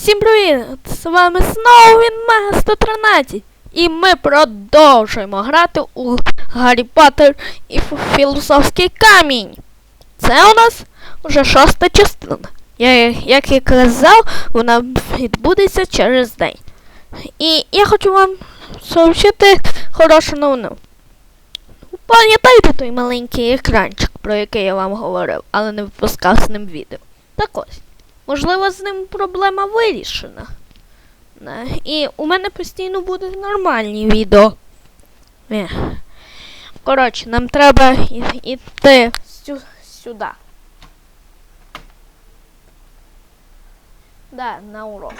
Всім привіт! З вами знову він Мега 113. І ми продовжуємо грати у Гаррі Поттер і Філософський камінь. Це у нас вже шоста частина. Я, як і казав, вона відбудеться через день. І я хочу вам сообщити хорошу новину. Пам'ятаєте той маленький екранчик, про який я вам говорив, але не випускав з ним відео. Так ось. Можливо, з ним проблема вирішена. Е, І у мене постійно будуть нормальні відео. Е. Коротше, нам треба йти сю- сюди. Да, на урок.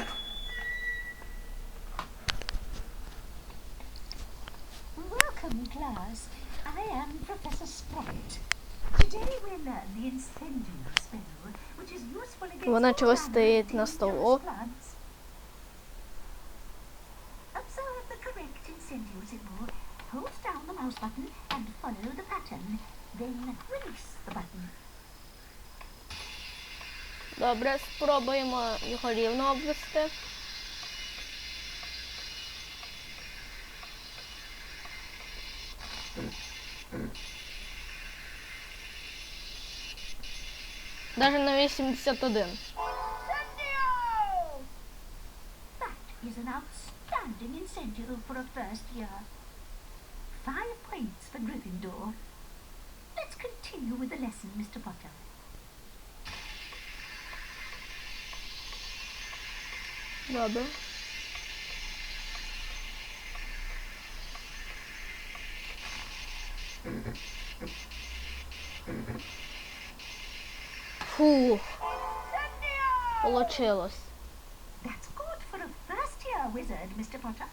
Welcome, class. I am Professor Sprite. Вона чогось стоїть на столу. Добре, спробуємо його рівно обвести. Даже на 81. That is an outstanding incendio for a first year. Five points for Gryffindor. Let's continue with the lesson, Mr. Potter. Добре. Фух. Получилось. That's good for a first year wizard, Mr. Potter.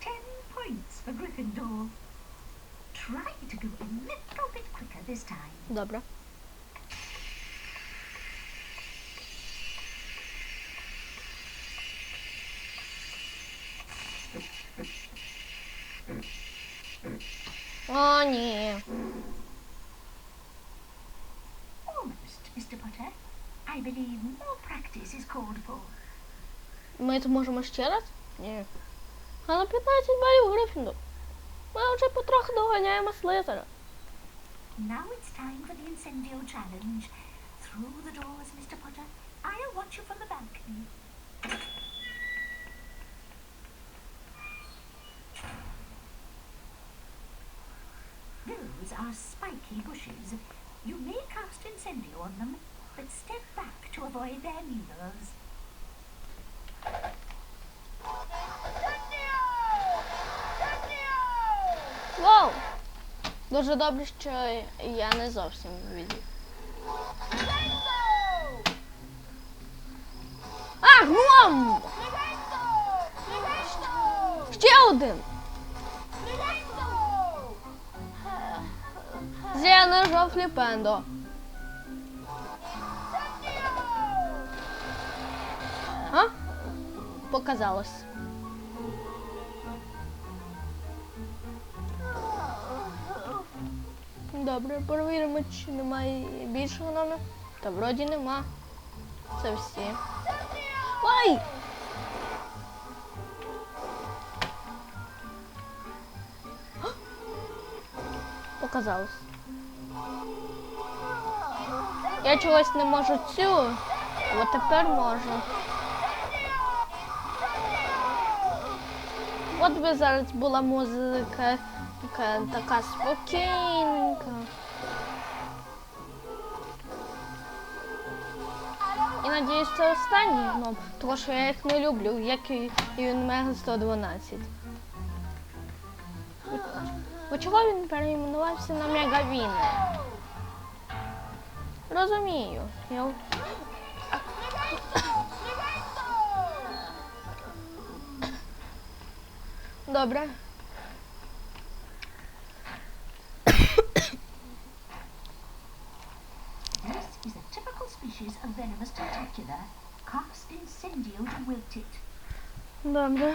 Ten points for Gryffindor. Try to go a little bit quicker this time. Добре. О, ні. practice is called for. Ми це можемо ще раз? Ні. Але 15 балів Гриффіндор. Ми вже потроху доганяємо Слизера. Now it's time for the incendio challenge. Through the doors, Mr. Potter. I'll watch you from the balcony. Those are spiky bushes. You may cast incendio on them, but step back to avoid their needles. Вау! Дуже добре, що я не зовсім відів. А, гном! Ще один! Зелений жовтий пендо. А? Показалось. Добре, перевіримо, чи немає більшого номера. Та вроді нема. Це всі. Ой! Показалось. Я чогось не можу цю, от тепер можу. От би зараз була музика така, така спокійненька. І надіюсь, це останній гном, тому що я їх не люблю, як і і він Мега 112. Бо чого він перейменувався на Мегавіни? Розумію. Я... Добре. This is a typical species of venomous tentacula. Cast incendio to wilt it. Добре.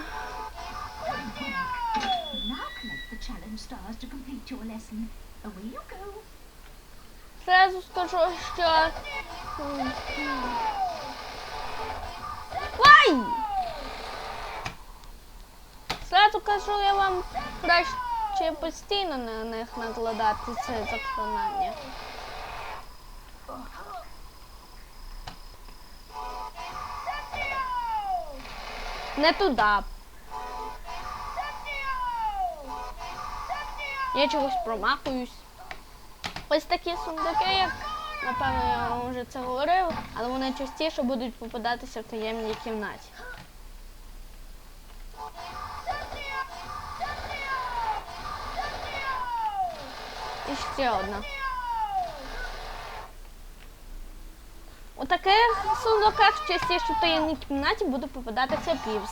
Now collect the challenge stars to complete your lesson. Away you go. Зразу скажу, що. Зразу кажу, я вам краще постійно на них накладати це заклинання. Не туди. Я чогось промахуюсь. Ось такі сундуки, як напевно я вам вже це говорив, але вони частіше будуть попадатися в таємній кімнаті. І ще одна. У таких сундуках частіше в таємній кімнаті буде попадатися півс.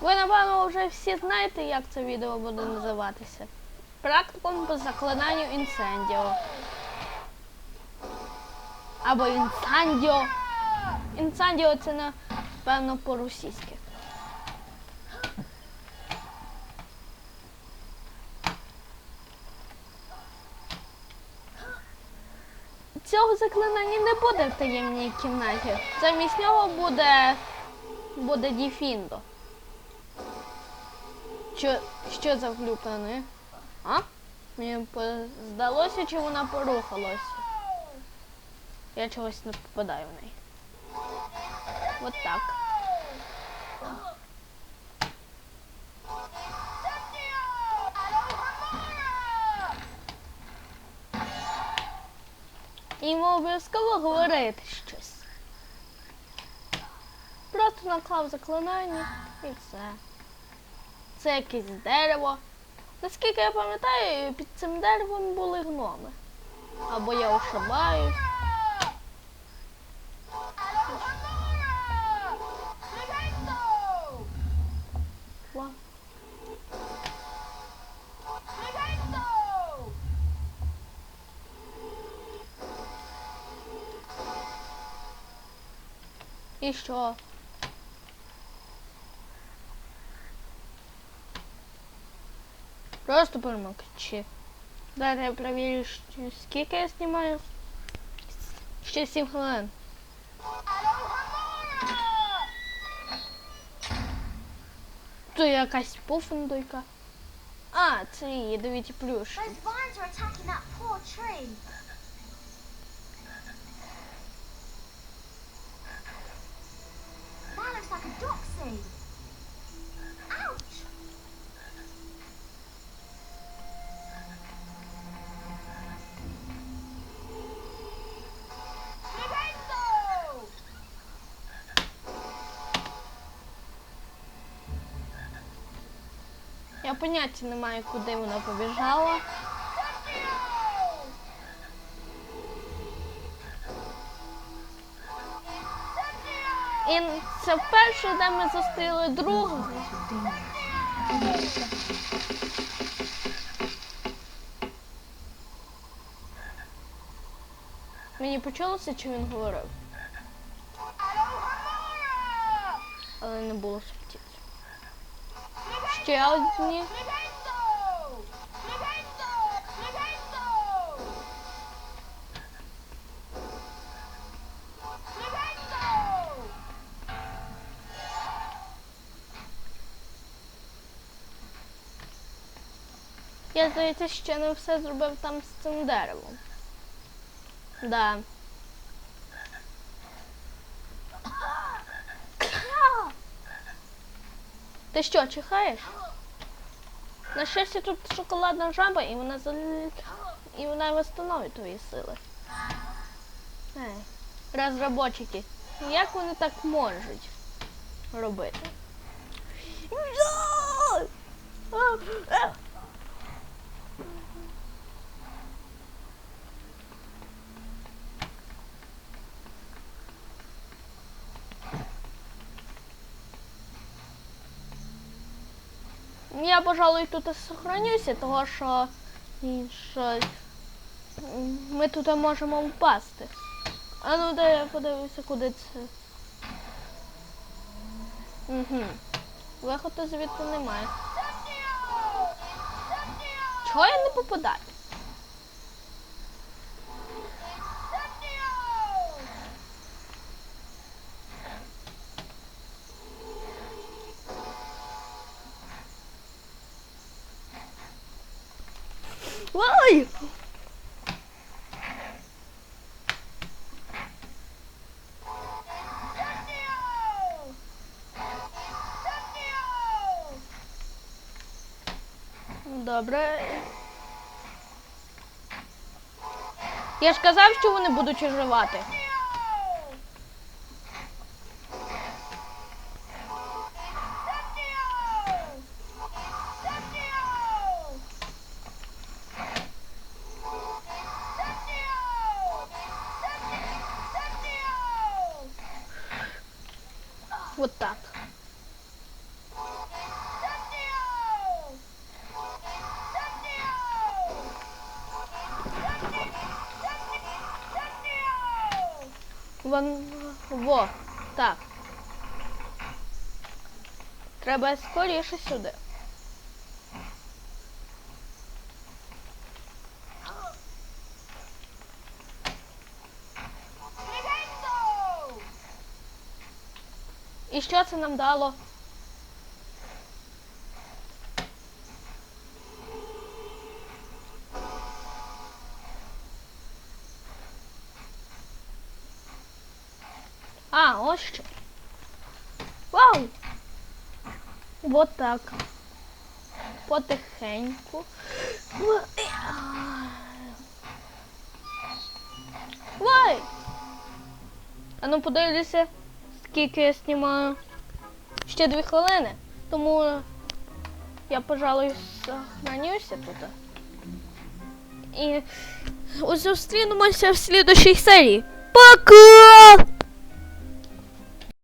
Ви, напевно, вже всі знаєте, як це відео буде називатися. Практикум по заклинанню інсендіо. Або інсандіо. Інсандіо це напевно по-російськи. Цього заклинання не буде в таємній кімнаті. Замість нього буде, буде Діфіндо. Що, що за влюплений? А? Мені здалося, чи вона порухалася. Я чогось не попадаю в неї. От так. Йому обов'язково говорити щось. Просто наклав заклинання і все. Це якесь дерево. Наскільки я пам'ятаю, під цим деревом були гноми. Або я ошибаюсь. І що? Просто перемокчи. Дайте я перевірю, що- скільки я знімаю. Ще 7 хвилин. Це якась пуфандойка. А, це її ядовиті плюшки. Those vines are attacking that poor tree. That looks like a doxy. Я поняття не маю, куди вона побіжала. І це вперше, де ми зустріли другого. Мені почулося, чи він говорив, але не було. Ще одні. Я, здається, ще не все зробив там з цим деревом. Да. Ти що, чихаєш? На щастя, тут шоколадна жаба, і вона зал... і вона восстановить твої сили. Ей, як вони так можуть робити? Я, пожалуй, тут і сохранюся, тому що, ми тут можемо впасти. А ну де я подивлюся, куди це. Угу. Виходу звідти немає. Чого я не попадаю? Ой! Добре. Я ж казав, що вони будуть оживати. Вон во. Так. Треба скоріше сюди. І що це нам дало? Вот так. Потихеньку. Вай! А ну подивлюся, скільки я знімаю. Ще дві хвилини. Тому я, пожалуй, сохранюся тут. І зустрінемося в слідущій серії. Пока!